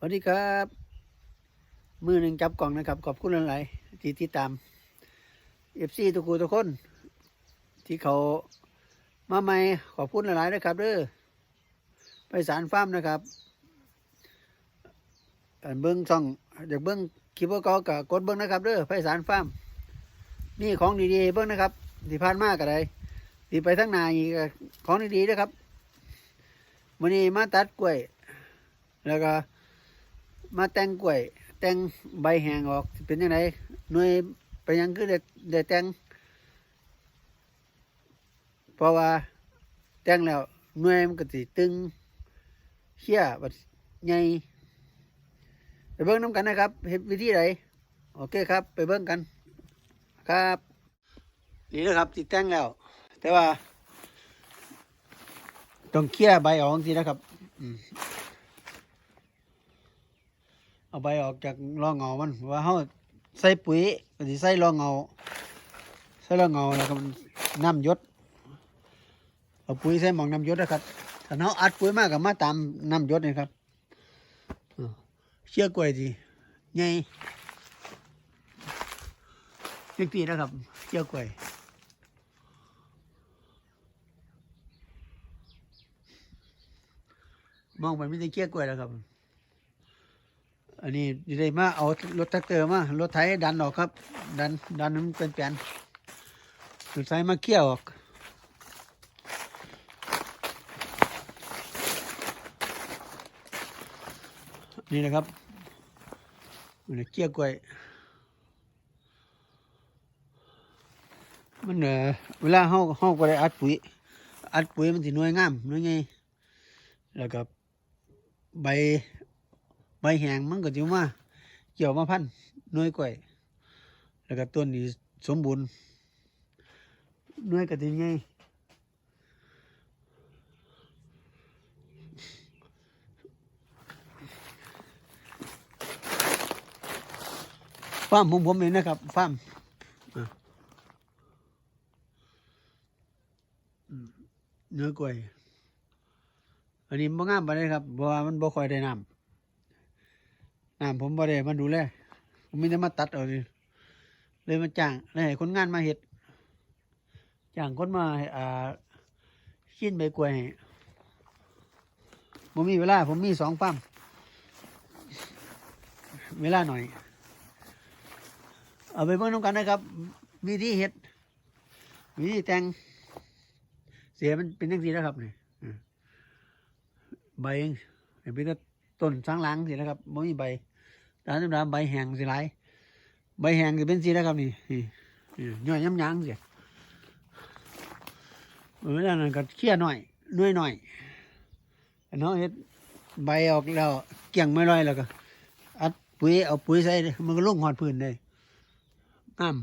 สวัสดีครับ มือหนึ่งจับกล่องนะครับ ขอบคุณหลายๆที่ติดตามเอฟซีทุกคนทุกคน ที่เขามาใหม่ขอบคุณหลายๆนะครับเด้อไปสารฟาร์มนะครับอันเบิ้งช่องอยากเบิ้งคลิปก็กับกดเบิ้งนะครับเด้อไปสารฟาร์มนี่ของดีๆเบิ้งนะครับที่ผ่านมากอะไรที่ไปทั้งนาอีกของดีๆนะครับวันนี้มาตัดกล้วย แล้วก็ มาแต่งกล้วย แต่งใบแห้งออกเป็นยังไงหน่วยไปยังคือได้ได้แต่งเพราะว่าแต่งแล้วหน่วยมันก็สิตึงเขี้ยบัดใหญ่ไปเบิ่งน้ำกันนะครับเห็นวิธีไหนโอเคครับ ไปเบิ่งกัน ครับนี่นะครับติดแต่งแล้ว แต่ว่า ต้องเขี้ยใบออกสินะครับ อืม เอาใบออกจากรองเงามันว่าเขาใส่ปุ๋ยก็สิใส่รองเงาใส่รองเงาแล้วก็น้ำยศเอาปุ๋ยใส่หมองน้ำยศนะครับถ้าเขาอัดปุ๋ยมากกับมาตามน้ำยศนี่ครับเชื่อกล้วยดีไงเล็กตีนะครับเชื่อกล้วยมองไปไม่ได้เชื่อกล้วยแล้วครับ อันนี้อยู่ได้มาเอารถแท็กเตอร์มารถไถดันออกครับ ดันดันมันเป็นแปลนรถไถมาเกี่ยวออกนี่นะครับมันเกี่ยวกล้วย มันเออเวลาเฮาเฮาก็ได้อัดปุ๋ย อัดปุ๋ยมันสิหน่วยงามหน่วยไงแล้วก็ใบ ใบแห้งมันก็จะมาเกี่ยวมาพันน่วยกล้วยแล้วก็ต้นนี้สมบูรณ์น่วยก็จะไงฟาร์มของผมเองนะครับฟาร์มอะอืมเนื้อกล้วย อันนี้บ่งามไปเลยครับเพราะว่ามันบ่ค่อยได้น้ำ น้ำผมบ่ได้มาดูแลผมไมแต่ได้มาตัดเอาเลยเลยมาจ้างเลยให้คนงานมาเห็ดจ้างคนมาอ่าขิ้นใบกล้วยให้ผมมีเวลา ผมมีสองปั๊มเวลาหน่อย เอาไปเบิ่งน้ำกันนะครับ วิธีเห็ด วิธีแต่งเสียมันเป็นยังสีแล้วครับนี่ใบเองเป็นต่ต้นสังหลังสินะครับไม่มีใบ ตาธรรมดาใบแห้งสิหลายใบแห้งจะเป็นสีนะครับนี่นี่ย่อยย้ำยังสิเออแล้วนั่นก็เคี่ยหน่อยน้อยหน่อยนเนาะเฮ็ดใบออกแล้วเกี่ยงไม่ลอยแล้วก็ อัดปุ๋ยเอาปุ๋ยใส่มันก็ลงหอดพื้นเลยน้ำ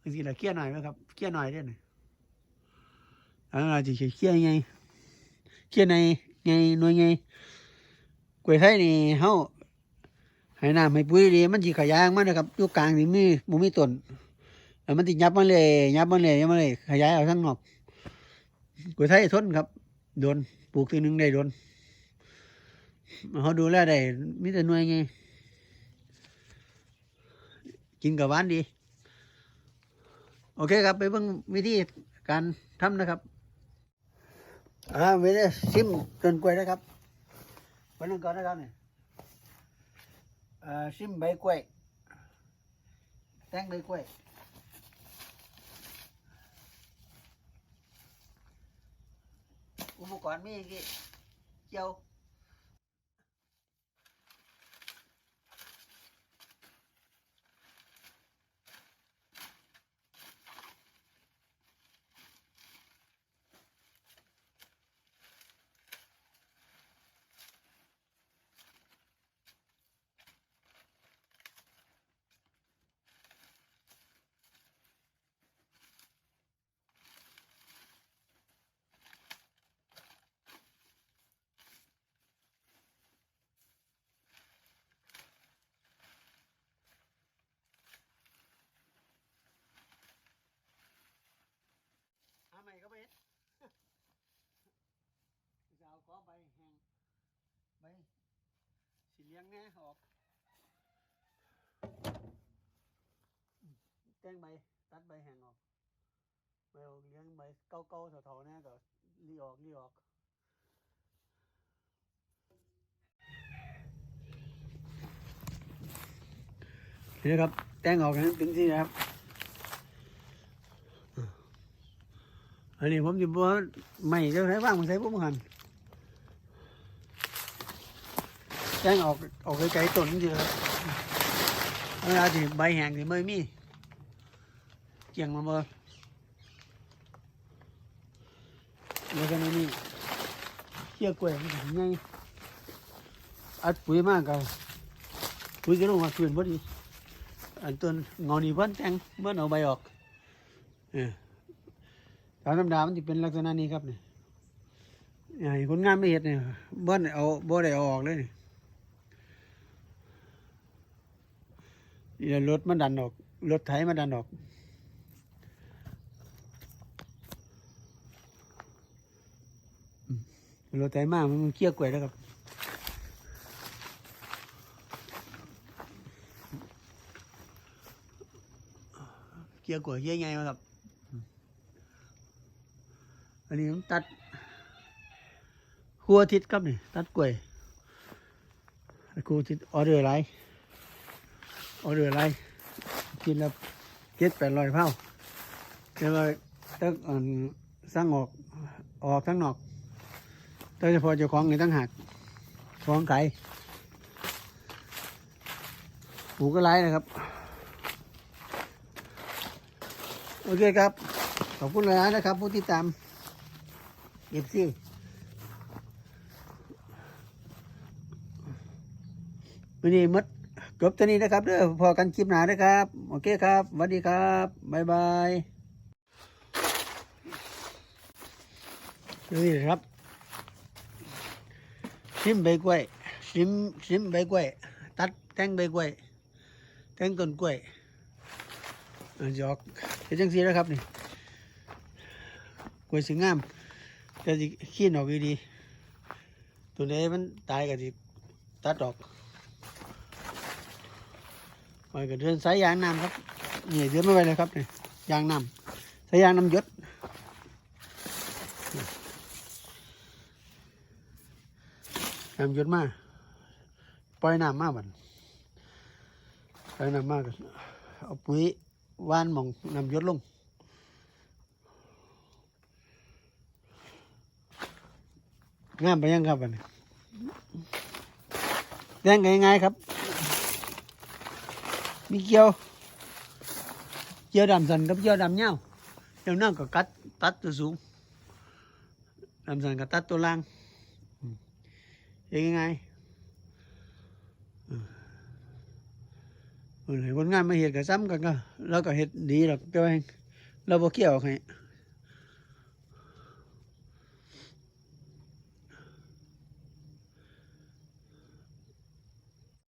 บางทีเราเคี่ยหน่อยไหมครับเคี่ยหน่อยได้ไหน่อยอันนั้นเราจะเคี่ยไงเคี่ยในไงหน่วยไง ล้วยไทยนี่เฮาให้น้ำให้ปุ๋ยดีมันสิขยายออกมานะครับอยู่กลางนี่มีบ่มีต้นแล้วมันสิยับมาเลยยับมาเลยยับมาเลยขยายเอาทั้งนอกกล้วยไทยทนครับโดนปลูกทีหนึงได้โดนเฮาดูแลได้มีแต่หน่วยไงกินกับหวานดี โอเคครับ ไปเบิ่งวิธีการทำนะครับ อ่าวิธีชิมต้นกล้วยนะครับ วันนึงก่อนนะครับเนี่ยเอ่อชิมใบกล้วยแตงใบกล้วยอุปกรณ์มีกี่เจียว ลี้ยงแน่ออก แจ้งใบ ตัดใบแห้งออกใบออกเลี้ยงใบเก่าๆเถาๆแน่ก็รีออกรีออกนี่นะครับ แต้งออกนั้นเป็นที่นะครับ อันนี้ผมจะบอกไม่จะใช้ว่างมันใช้พวกมัน แจ้งออกออกไกลๆต้นจริงๆครับเวลาที่ใบแห้งที่ไม่มีเกี่ยงมาบ่แล้วก็นี่เกี่ยวกล้วยมันถึงไงอัดปุ๋ยมากกันปุ๋ยก็ลงมาคืนพอดีอันต้นงอนี่เพิ่นแต่งเพิ่นเอาใบออกเออตามธรรมดามันจะเป็นลักษณะนี้ครับเนี่ยไอ้คนงานไม่เห็ดเนี่ยบ่ได้เอาบ่ได้เอาออกเลย นี่รถมันดันออก รถไถมันดันออก รถไถมากมันเกี้ยวกลวยแล้วครับเกี้ยวกลวยเกี้ยไงวะครับ อันนี้ผมตัดหัวทิตย์ครับนี่ ตัดกล้วยหัวทิตย์ออเดอร์ไร เออเดอร์ไรกินแล้วเจ็ดแปดร้อยเผาแล้วก็ตั้งอันสร้างออกออกทั้งนอกโดยเฉพาะเจ้าของนี่ตั้งหักของไก่ปลูกก็ไรนะครับ โอเคครับ ขอบคุณเลยนะครับ ผู้ที่ตามเก็บสิวันนี้หมด จบตัวนี้นะครับเด้อพอกันคลิปหนานะครับ โอเคครับสวัสดีครับบ๊ายบายนี่ครับชิมใบกล้วยชิมชิมใบกล้วย ตัดแต่งใบกล้วยแต่งต้นกล้วยอ่าจอกเป็นจังสีนะครับนี่กล้วยสีงามก็จะขี้นออกดี ตัวนี้มันตายก็จะตัดออก มันก็เดินสายยางน้ำครับนี่เดินไม่ไหวเลยครับนี่ยางน้ำสายยางน้ำยศน้ำยศมากปล่อยน้ำมากบันปล่อยน้ำมากเอาปุ๋ยว่านหมองน้ำยศลงงามไปยังครับอันนี้แดงไงายๆครับ มีเกียวเกียวดำสันกับเกียวดำเงาเกียวนั่งก็กัดตัดตัวสูงดำสันก็ตั